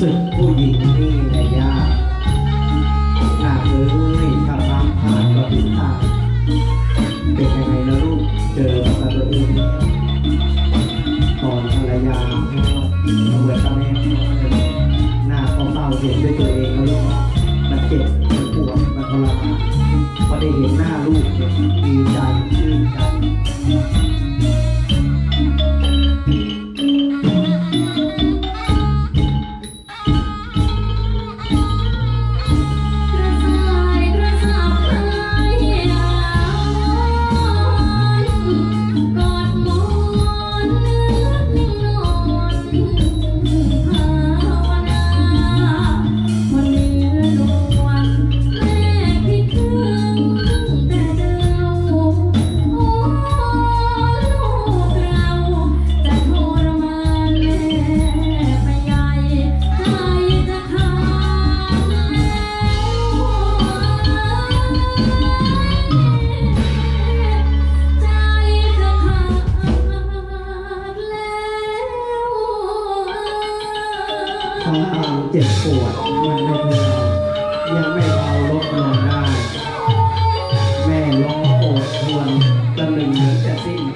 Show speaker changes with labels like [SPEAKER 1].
[SPEAKER 1] ศึกผู้หญิงนี่แหยากหน้าเลยถ้าฟ้าผ่านก็ถึงตายเป็นยังไงนะลูก เจอมากับตัวเองตอนภรรยาเขาเหมือนกับแม่หน้าเขาเศร้าเห็นด้วยตัวเองนะลูกมันเจ็บมันปวดมันทรมานพอได้เห็นหน้าลูกดีใจาความเจ็บปวดมันในเวลายังไม่เอาลดลงได้ แม่ร้องโอดควรตะลึงเหลือจะสิ้น